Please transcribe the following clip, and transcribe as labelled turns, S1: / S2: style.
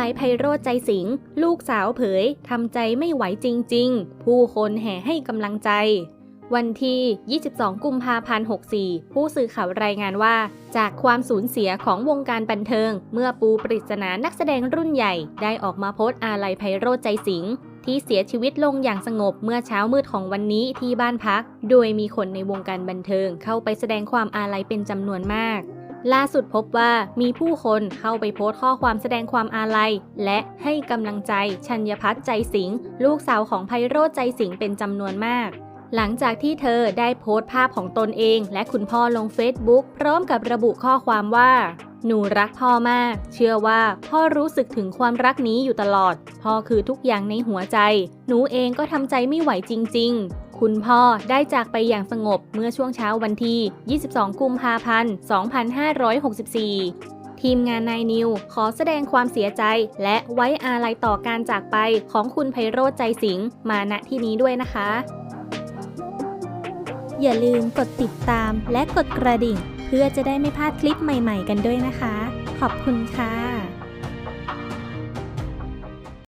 S1: ลัยไพโรจน์ใจสิงห์ลูกสาวเผยทำใจไม่ไหวจริง ๆ ผู้คนแห่ให้กำลังใจ วันที่ 22 กุมภาพันธ์ 64 ผู้สื่อข่าวรายงานว่า จากความสูญเสียของวงการบันเทิง เมื่อปูปริศนานักแสดงรุ่นใหญ่ได้ออกมาโพสต์อาลัยไพโรจน์ใจสิงห์ที่เสียชีวิตลงอย่างสงบเมื่อเช้ามืดของวันนี้ที่บ้านพัก โดยมีคนในวงการบันเทิงเข้าไปแสดงความอาลัยเป็นจำนวนมาก ล่าสุดพบว่ามีผู้คนเข้าไปโพสต์ข้อความแสดงความอาลัย และให้กำลังใจชัญญพัฒน์ใจสิงห์ลูกสาวของไพโรจน์ใจสิงห์เป็นจำนวนมาก หลังจากที่เธอได้โพสต์ภาพของตนเอง และคุณพ่อลงเฟซบุ๊กพร้อมกับระบุข้อความว่า หนูรักพ่อมาก เชื่อว่าพ่อรู้สึกถึงความรักนี้อยู่ตลอด พ่อคือทุกอย่างในหัวใจ หนูเองก็ทำใจไม่ไหวจริง ๆคุณพ่อได้จากไปอย่างสงบเมื่อช่วงเช้าวันที่ 22 กุมภาพันธ์ 2564ทีมงานนายนิว ขอแสดงความเสียใจ และไว้อาลัยต่อการจากไปของคุณไพโรจน์ใจสิงห์มาณที่นี้ด้วยนะคะ อย่าลืมกดติดตามและกดกระดิ่ง เพื่อจะได้ไม่พลาดคลิปใหม่ๆกันด้วยนะคะ ขอบคุณค่ะ